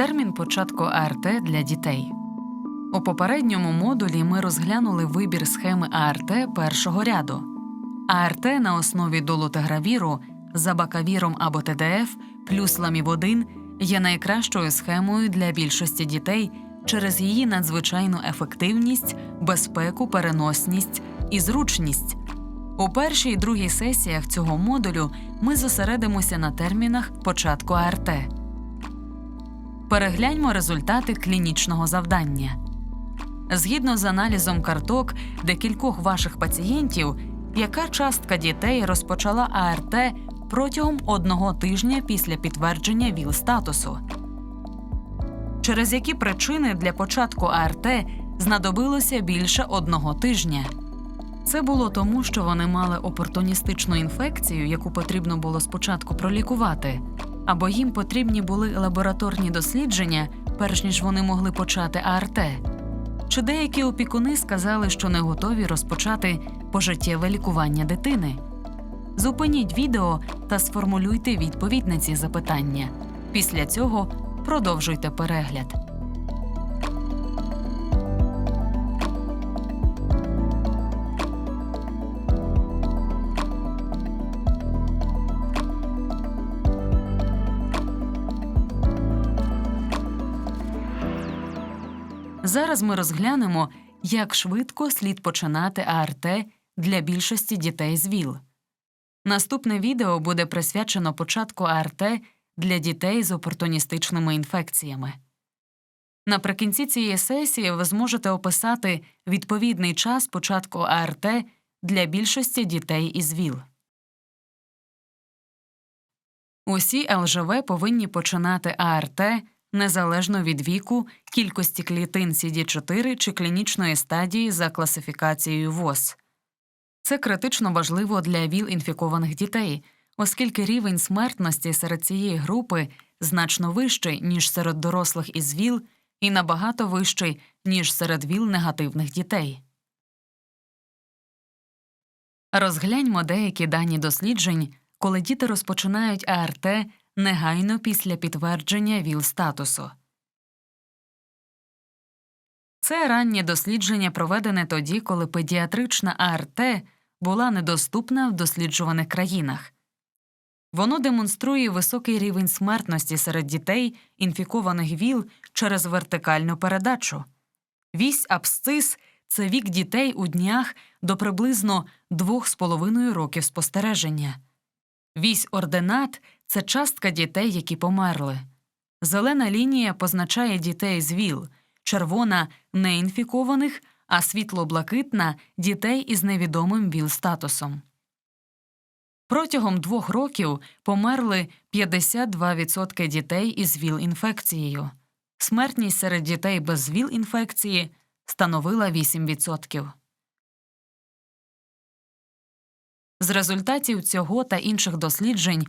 Термін початку АРТ для дітей. У попередньому модулі ми розглянули вибір схеми АРТ першого ряду. АРТ на основі долутегравіру за бакавіром або ТДФ плюс ламіводин є найкращою схемою для більшості дітей через її надзвичайну ефективність, безпеку, переносність і зручність. У першій і другій сесіях цього модулю ми зосередимося на термінах початку АРТ. Перегляньмо результати клінічного завдання. Згідно з аналізом карток декількох ваших пацієнтів, яка частка дітей розпочала АРТ протягом одного тижня після підтвердження ВІЛ статусу? Через які причини для початку АРТ знадобилося більше одного тижня? Це було тому, що вони мали опортуністичну інфекцію, яку потрібно було спочатку пролікувати, або їм потрібні були лабораторні дослідження, перш ніж вони могли почати АРТ. Чи деякі опікуни сказали, що не готові розпочати пожиттєве лікування дитини? Зупиніть відео та сформулюйте відповідь на ці запитання. Після цього продовжуйте перегляд. Зараз ми розглянемо, як швидко слід починати АРТ для більшості дітей з ВІЛ. Наступне відео буде присвячено початку АРТ для дітей з опортуністичними інфекціями. Наприкінці цієї сесії ви зможете описати відповідний час початку АРТ для більшості дітей із ВІЛ. Усі ЛЖВ повинні починати АРТ незалежно від віку, кількості клітин CD4 чи клінічної стадії за класифікацією ВОЗ. Це критично важливо для ВІЛ-інфікованих дітей, оскільки рівень смертності серед цієї групи значно вищий, ніж серед дорослих із ВІЛ, і набагато вищий, ніж серед ВІЛ-негативних дітей. Розгляньмо деякі дані досліджень, коли діти розпочинають АРТ негайно після підтвердження ВІЛ статусу. Це раннє дослідження проведене тоді, коли педіатрична АРТ була недоступна в досліджуваних країнах. Воно демонструє високий рівень смертності серед дітей, інфікованих ВІЛ через вертикальну передачу. Вісь абсцис це вік дітей у днях до приблизно 2,5 років спостереження. Вісь ординат це частка дітей, які померли. Зелена лінія позначає дітей з ВІЛ, червона неінфікованих, а світло-блакитна дітей із невідомим ВІЛ статусом. Протягом двох років померли 52% дітей із ВІЛ-інфекцією. Смертність серед дітей без ВІЛ-інфекції становила 8%. З результатів цього та інших досліджень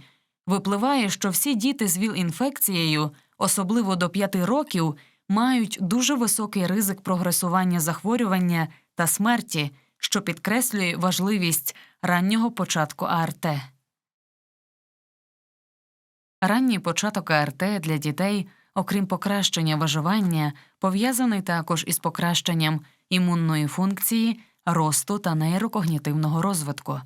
випливає, що всі діти з ВІЛ-інфекцією, особливо до 5 років, мають дуже високий ризик прогресування захворювання та смерті, що підкреслює важливість раннього початку АРТ. Ранній початок АРТ для дітей, окрім покращення виживання, пов'язаний також із покращенням імунної функції, росту та нейрокогнітивного розвитку.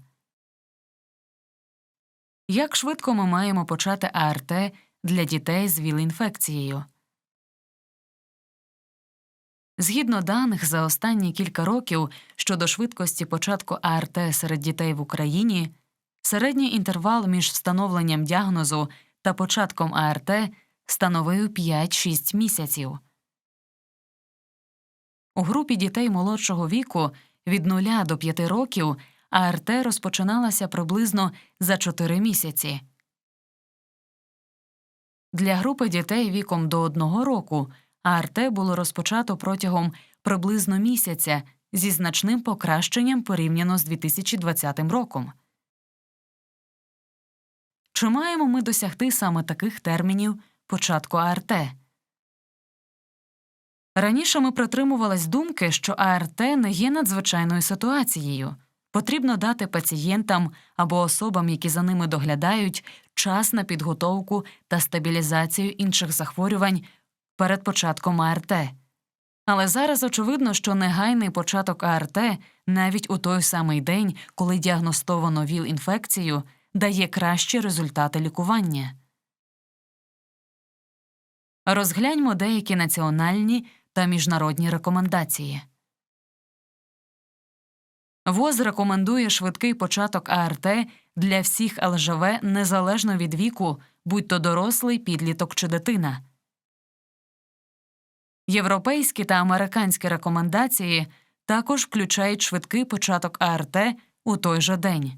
Як швидко ми маємо почати АРТ для дітей з ВІЛ-інфекцією? Згідно даних за останні кілька років щодо швидкості початку АРТ серед дітей в Україні, середній інтервал між встановленням діагнозу та початком АРТ становив 5-6 місяців. У групі дітей молодшого віку від 0 до 5 років АРТ розпочиналася приблизно за 4 місяці. Для групи дітей віком до 1 року АРТ було розпочато протягом приблизно місяця зі значним покращенням порівняно з 2020 роком. Чи маємо ми досягти саме таких термінів початку АРТ? Раніше ми притримувались думки, що АРТ не є надзвичайною ситуацією. Потрібно дати пацієнтам або особам, які за ними доглядають, час на підготовку та стабілізацію інших захворювань перед початком АРТ. Але зараз очевидно, що негайний початок АРТ навіть у той самий день, коли діагностовано ВІЛ-інфекцію, дає кращі результати лікування. Розгляньмо деякі національні та міжнародні рекомендації. ВОЗ рекомендує швидкий початок АРТ для всіх ЛЖВ незалежно від віку, будь то дорослий, підліток чи дитина. Європейські та американські рекомендації також включають швидкий початок АРТ у той же день.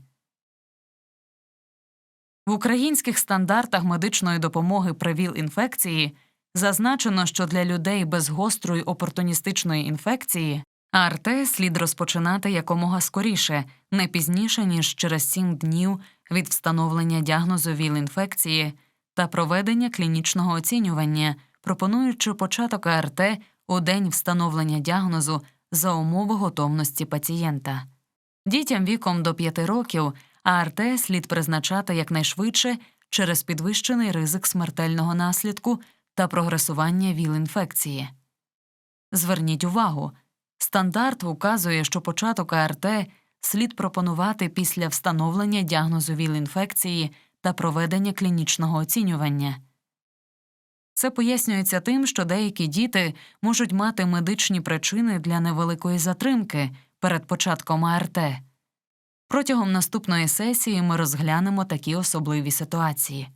В українських стандартах медичної допомоги при ВІЛ-інфекції зазначено, що для людей без гострої опортуністичної інфекції АРТ слід розпочинати якомога скоріше, не пізніше ніж через 7 днів від встановлення діагнозу ВІЛ-інфекції та проведення клінічного оцінювання, пропонуючи початок АРТ у день встановлення діагнозу за умови готовності пацієнта. Дітям віком до 5 років АРТ слід призначати якнайшвидше через підвищений ризик смертельного наслідку та прогресування ВІЛ-інфекції. Зверніть увагу, стандарт указує, що початок АРТ слід пропонувати після встановлення діагнозу ВІЛ-інфекції та проведення клінічного оцінювання. Це пояснюється тим, що деякі діти можуть мати медичні причини для невеликої затримки перед початком АРТ. Протягом наступної сесії ми розглянемо такі особливі ситуації.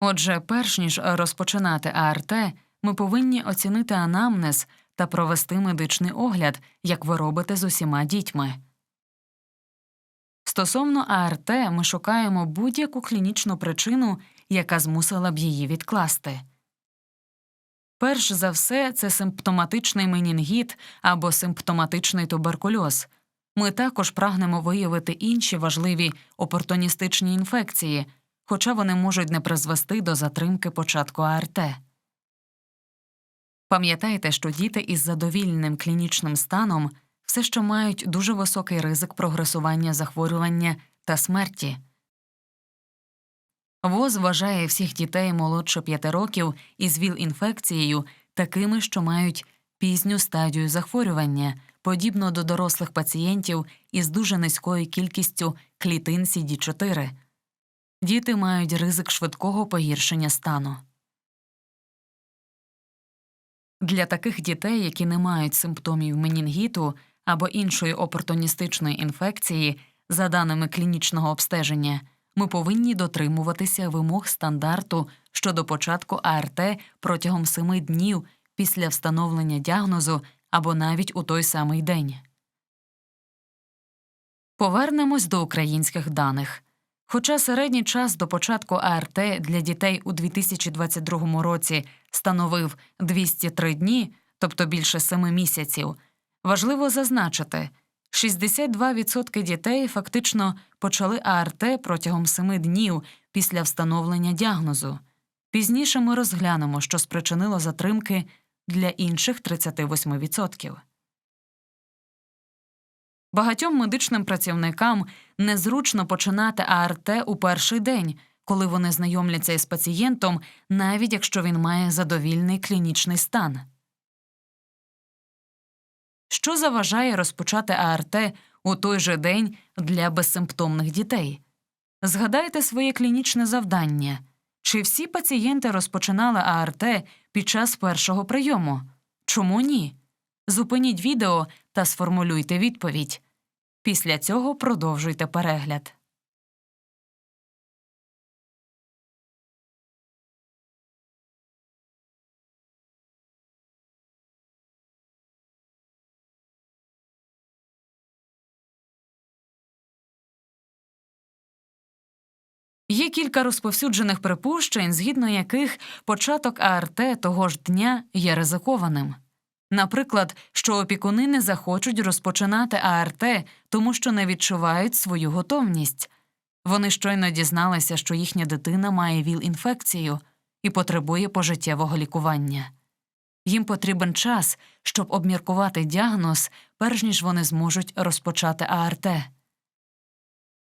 Отже, перш ніж розпочинати АРТ, ми повинні оцінити анамнез та провести медичний огляд, як ви робите з усіма дітьми. Стосовно АРТ ми шукаємо будь-яку клінічну причину, яка змусила б її відкласти. Перш за все, це симптоматичний менінгіт або симптоматичний туберкульоз. Ми також прагнемо виявити інші важливі опортуністичні інфекції, хоча вони можуть не призвести до затримки початку АРТ. Пам'ятайте, що діти із задовільним клінічним станом все ще мають дуже високий ризик прогресування захворювання та смерті. ВОЗ вважає всіх дітей молодше 5 років із ВІЛ-інфекцією такими, що мають пізню стадію захворювання, подібно до дорослих пацієнтів із дуже низькою кількістю клітин CD4. Діти мають ризик швидкого погіршення стану. Для таких дітей, які не мають симптомів менінгіту або іншої опортуністичної інфекції, за даними клінічного обстеження, ми повинні дотримуватися вимог стандарту щодо початку АРТ протягом 7 днів після встановлення діагнозу або навіть у той самий день. Повернемось до українських даних. Хоча середній час до початку АРТ для дітей у 2022 році становив 203 дні, тобто більше 7 місяців, важливо зазначити, 62% дітей фактично почали АРТ протягом 7 днів після встановлення діагнозу. Пізніше ми розглянемо, що спричинило затримки для інших 38%. Багатьом медичним працівникам незручно починати АРТ у перший день, коли вони знайомляться із пацієнтом, навіть якщо він має задовільний клінічний стан. Що заважає розпочати АРТ у той же день для безсимптомних дітей? Згадайте своє клінічне завдання. Чи всі пацієнти розпочинали АРТ під час першого прийому? Чому ні? Зупиніть відео та сформулюйте відповідь. Після цього продовжуйте перегляд. Є кілька розповсюджених припущень, згідно яких початок АРТ того ж дня є ризикованим. Наприклад, що опікуни не захочуть розпочинати АРТ, тому що не відчувають свою готовність. Вони щойно дізналися, що їхня дитина має ВІЛ-інфекцію і потребує пожиттєвого лікування. Їм потрібен час, щоб обміркувати діагноз, перш ніж вони зможуть розпочати АРТ.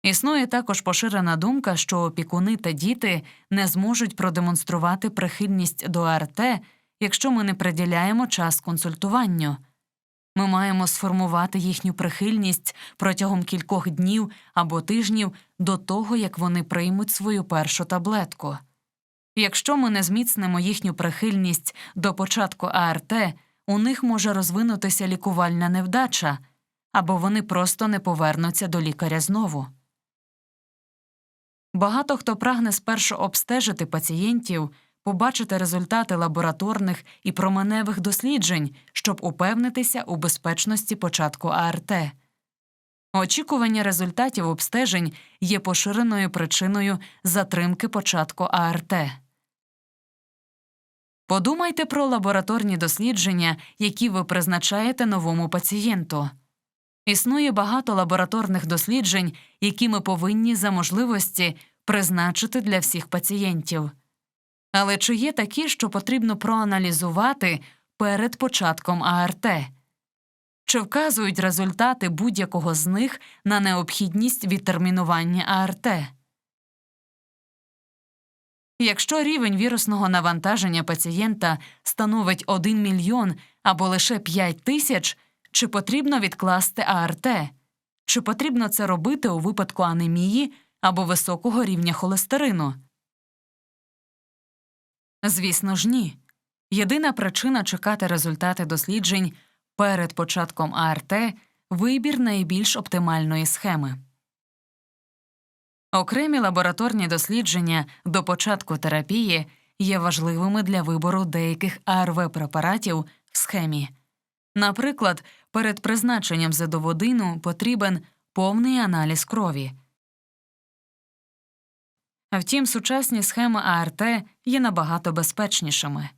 Існує також поширена думка, що опікуни та діти не зможуть продемонструвати прихильність до АРТ, якщо ми не приділяємо час консультуванню. Ми маємо сформувати їхню прихильність протягом кількох днів або тижнів до того, як вони приймуть свою першу таблетку. Якщо ми не зміцнимо їхню прихильність до початку АРТ, у них може розвинутися лікувальна невдача, або вони просто не повернуться до лікаря знову. Багато хто прагне спершу обстежити пацієнтів, побачити результати лабораторних і променевих досліджень, щоб упевнитися у безпечності початку АРТ. Очікування результатів обстежень є поширеною причиною затримки початку АРТ. Подумайте про лабораторні дослідження, які ви призначаєте новому пацієнту. Існує багато лабораторних досліджень, які ми повинні за можливості призначити для всіх пацієнтів. Але чи є такі, що потрібно проаналізувати перед початком АРТ? Чи вказують результати будь-якого з них на необхідність відтермінування АРТ? Якщо рівень вірусного навантаження пацієнта становить 1 мільйон або лише 5 тисяч, чи потрібно відкласти АРТ? Чи потрібно це робити у випадку анемії або високого рівня холестерину? Звісно ж, ні. Єдина причина чекати результати досліджень перед початком АРТ вибір найбільш оптимальної схеми. Окремі лабораторні дослідження до початку терапії є важливими для вибору деяких АРВ препаратів в схемі. Наприклад, перед призначенням зедоводину потрібен повний аналіз крові. Втім, сучасні схеми АРТ є набагато безпечнішими.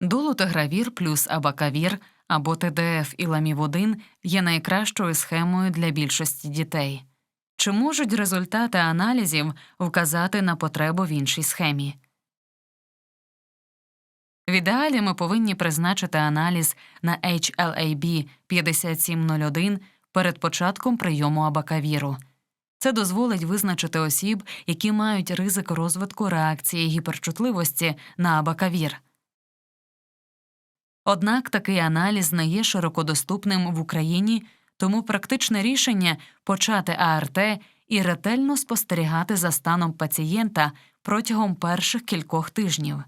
Долутигравір плюс абакавір або ТДФ і ламіводин є найкращою схемою для більшості дітей. Чи можуть результати аналізів вказати на потребу в іншій схемі? В ідеалі ми повинні призначити аналіз на HLA-B 5701 перед початком прийому абакавіру. Це дозволить визначити осіб, які мають ризик розвитку реакції гіперчутливості на абакавір. Однак такий аналіз не є широкодоступним в Україні, тому практичне рішення почати АРТ і ретельно спостерігати за станом пацієнта протягом перших кількох тижнів.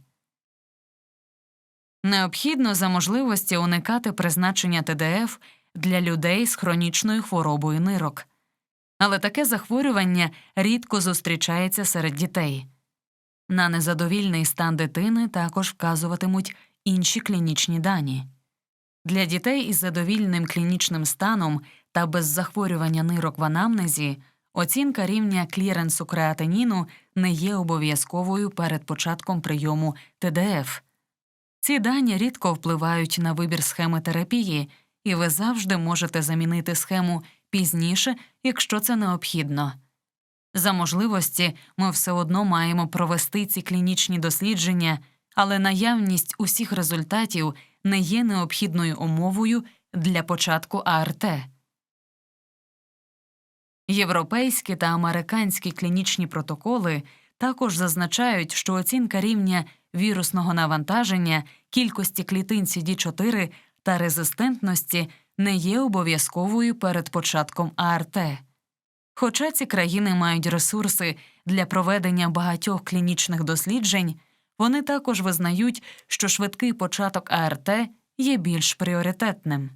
Необхідно за можливості уникати призначення ТДФ для людей з хронічною хворобою нирок. Але таке захворювання рідко зустрічається серед дітей. На незадовільний стан дитини також вказуватимуть інші клінічні дані. Для дітей із задовільним клінічним станом та без захворювання нирок в анамнезі оцінка рівня кліренсу креатиніну не є обов'язковою перед початком прийому ТДФ. Ці дані рідко впливають на вибір схеми терапії, і ви завжди можете замінити схему пізніше, якщо це необхідно. За можливості ми все одно маємо провести ці клінічні дослідження, але наявність усіх результатів не є необхідною умовою для початку АРТ. Європейські та американські клінічні протоколи також зазначають, що оцінка рівня вірусного навантаження, кількості клітин CD4 та резистентності не є обов'язковою перед початком АРТ. Хоча ці країни мають ресурси для проведення багатьох клінічних досліджень, вони також визнають, що швидкий початок АРТ є більш пріоритетним.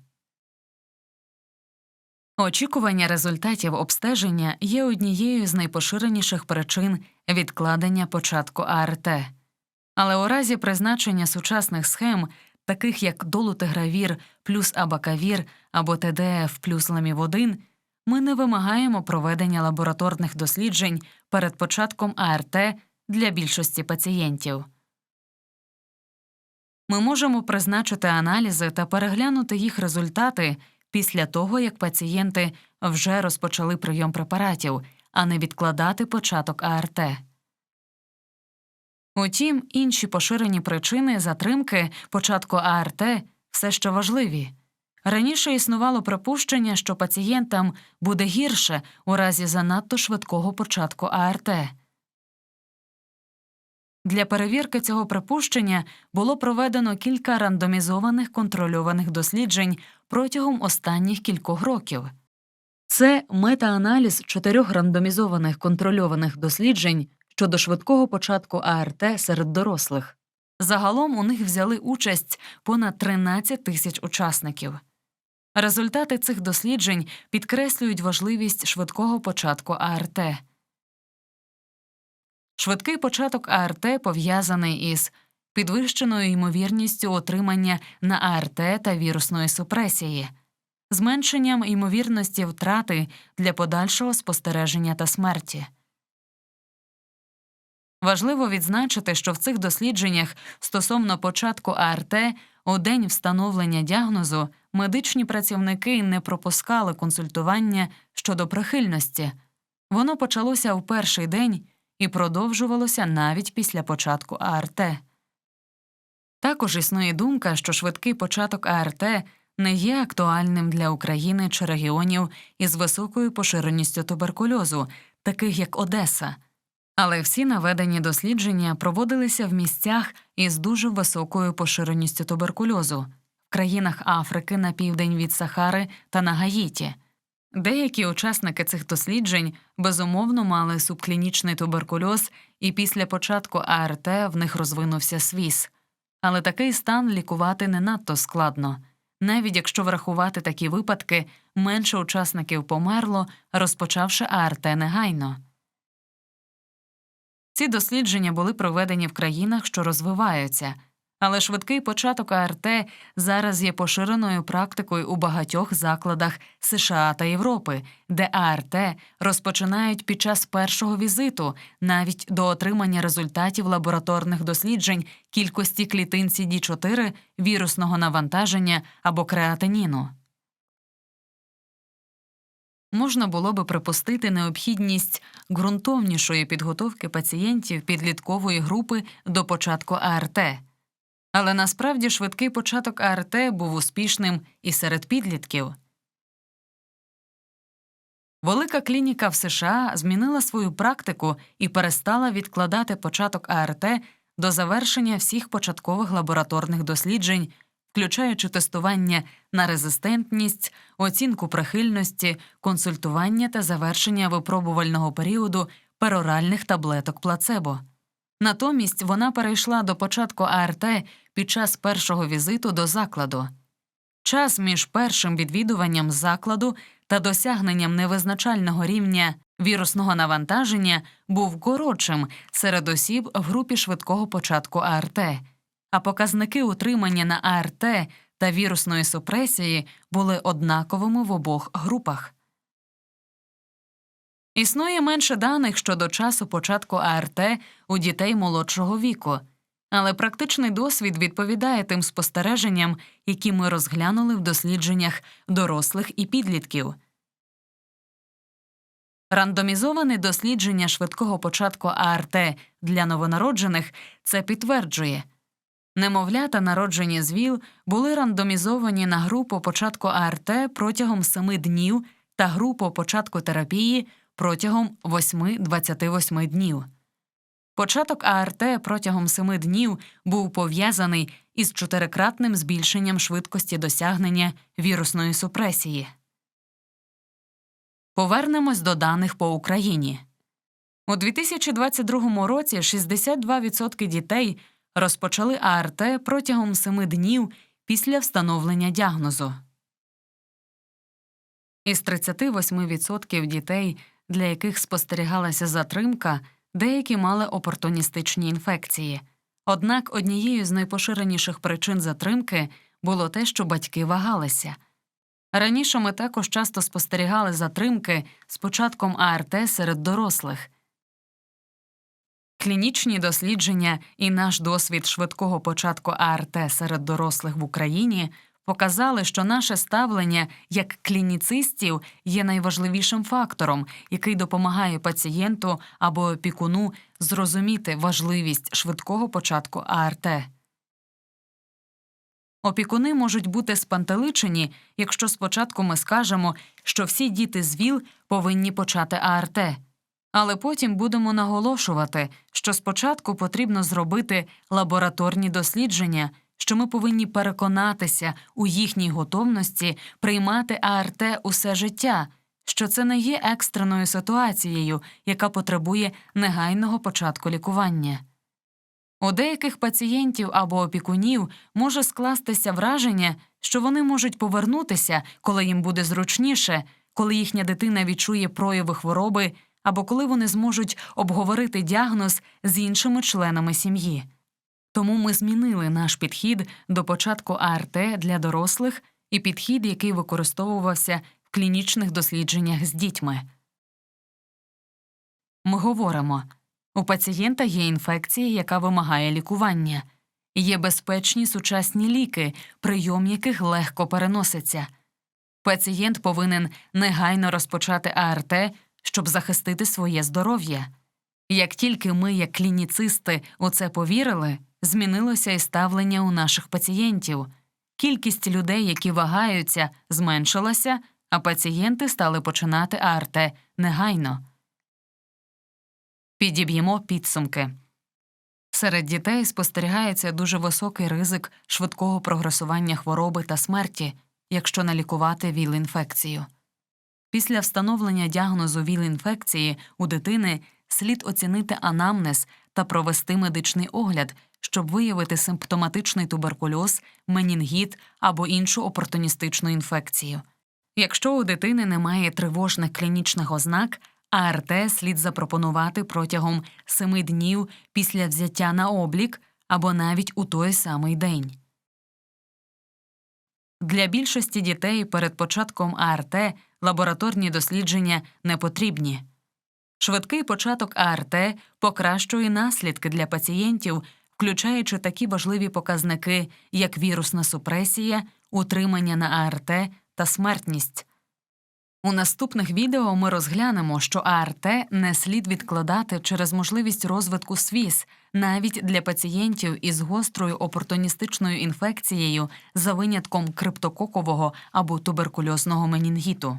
Очікування результатів обстеження є однією з найпоширеніших причин відкладення початку АРТ. Але у разі призначення сучасних схем, таких як долутигравір плюс абакавір або ТДФ плюс ламіводин, ми не вимагаємо проведення лабораторних досліджень перед початком АРТ для більшості пацієнтів. Ми можемо призначити аналізи та переглянути їх результати після того, як пацієнти вже розпочали прийом препаратів, а не відкладати початок АРТ. Утім, інші поширені причини затримки початку АРТ все ще важливі Раніше існувало припущення, що пацієнтам буде гірше у разі занадто швидкого початку АРТ. Для перевірки цього припущення було проведено кілька рандомізованих контрольованих досліджень протягом останніх кількох років. Це метааналіз чотирьох рандомізованих контрольованих досліджень щодо швидкого початку АРТ серед дорослих. Загалом у них взяли участь понад 13 тисяч учасників. Результати цих досліджень підкреслюють важливість швидкого початку АРТ. Швидкий початок АРТ пов'язаний із підвищеною ймовірністю отримання на АРТ та вірусної супресії, зменшенням ймовірності втрати для подальшого спостереження та смерті. Важливо відзначити, що в цих дослідженнях стосовно початку АРТ у день встановлення діагнозу медичні працівники не пропускали консультування щодо прихильності. Воно почалося в перший день і продовжувалося навіть після початку АРТ. Також існує думка, що швидкий початок АРТ не є актуальним для України чи регіонів із високою поширеністю туберкульозу, таких як Одеса. Але всі наведені дослідження проводилися в місцях із дуже високою поширеністю туберкульозу в країнах Африки на південь від Сахари та на Гаїті. Деякі учасники цих досліджень безумовно мали субклінічний туберкульоз, і після початку АРТ в них розвинувся свіс. Але такий стан лікувати не надто складно. Навіть якщо врахувати такі випадки, менше учасників померло, розпочавши АРТ негайно. Ці дослідження були проведені в країнах, що розвиваються, але швидкий початок АРТ зараз є поширеною практикою у багатьох закладах США та Європи, де АРТ розпочинають під час першого візиту, навіть до отримання результатів лабораторних досліджень кількості клітин CD4, вірусного навантаження або креатиніну. Можна було би припустити необхідність ґрунтовнішої підготовки пацієнтів підліткової групи до початку АРТ. Але насправді швидкий початок АРТ був успішним і серед підлітків. Велика клініка в США змінила свою практику і перестала відкладати початок АРТ до завершення всіх початкових лабораторних досліджень, включаючи тестування на резистентність, оцінку прихильності, консультування та завершення випробувального періоду пероральних таблеток плацебо. Натомість вона перейшла до початку АРТ під час першого візиту до закладу. Час між першим відвідуванням закладу та досягненням невизначального рівня вірусного навантаження був коротшим серед осіб в групі швидкого початку АРТ, а показники утримання на АРТ та вірусної супресії були однаковими в обох групах. Існує менше даних щодо часу початку АРТ у дітей молодшого віку, але практичний досвід відповідає тим спостереженням, які ми розглянули в дослідженнях дорослих і підлітків. Рандомізоване дослідження швидкого початку АРТ для новонароджених це підтверджує. Немовлята, народжені з ВІЛ, були рандомізовані на групу початку АРТ протягом 7 днів та групу початку терапії протягом 8-28 днів. Початок АРТ протягом 7 днів був пов'язаний із чотирикратним збільшенням швидкості досягнення вірусної супресії. Повернемось до даних по Україні. У 2022 році 62% дітей розпочали АРТ протягом 7 днів після встановлення діагнозу. Із 38% дітей, для яких спостерігалася затримка, деякі мали опортуністичні інфекції. Однак однією з найпоширеніших причин затримки було те, що батьки вагалися. Раніше ми також часто спостерігали затримки з початком АРТ серед дорослих. Клінічні дослідження і наш досвід швидкого початку АРТ серед дорослих в Україні показали, що наше ставлення як клініцистів є найважливішим фактором, який допомагає пацієнту або опікуну зрозуміти важливість швидкого початку АРТ. Опікуни можуть бути спантеличені, якщо спочатку ми скажемо, що всі діти з ВІЛ повинні почати АРТ. Але потім будемо наголошувати, що спочатку потрібно зробити лабораторні дослідження, що ми повинні переконатися у їхній готовності приймати АРТ усе життя, що це не є екстреною ситуацією, яка потребує негайного початку лікування. У деяких пацієнтів або опікунів може скластися враження, що вони можуть повернутися, коли їм буде зручніше, коли їхня дитина відчує прояви хвороби або коли вони зможуть обговорити діагноз з іншими членами сім'ї. Тому ми змінили наш підхід до початку АРТ для дорослих і підхід, який використовувався в клінічних дослідженнях з дітьми. Ми говоримо у пацієнта є інфекція, яка вимагає лікування, є безпечні сучасні ліки, прийом яких легко переноситься. Пацієнт повинен негайно розпочати АРТ, щоб захистити своє здоров'я. Як тільки ми, як клініцисти, у це повірили, змінилося і ставлення у наших пацієнтів. Кількість людей, які вагаються, зменшилася, а пацієнти стали починати АРТ негайно. Підіб'ємо підсумки. Серед дітей спостерігається дуже високий ризик швидкого прогресування хвороби та смерті, якщо не лікувати ВІЛ-інфекцію. Після встановлення діагнозу ВІЛ-інфекції у дитини слід оцінити анамнез та провести медичний огляд, щоб виявити симптоматичний туберкульоз, менінгіт або іншу опортуністичну інфекцію. Якщо у дитини немає тривожних клінічних ознак, АРТ слід запропонувати протягом 7 днів після взяття на облік або навіть у той самий день. Для більшості дітей перед початком АРТ лабораторні дослідження не потрібні. Швидкий початок АРТ покращує наслідки для пацієнтів, включаючи такі важливі показники, як вірусна супресія, утримання на АРТ та смертність. У наступних відео ми розглянемо, що АРТ не слід відкладати через можливість розвитку СВІС навіть для пацієнтів із гострою опортуністичною інфекцією за винятком криптококового або туберкульозного менінгіту.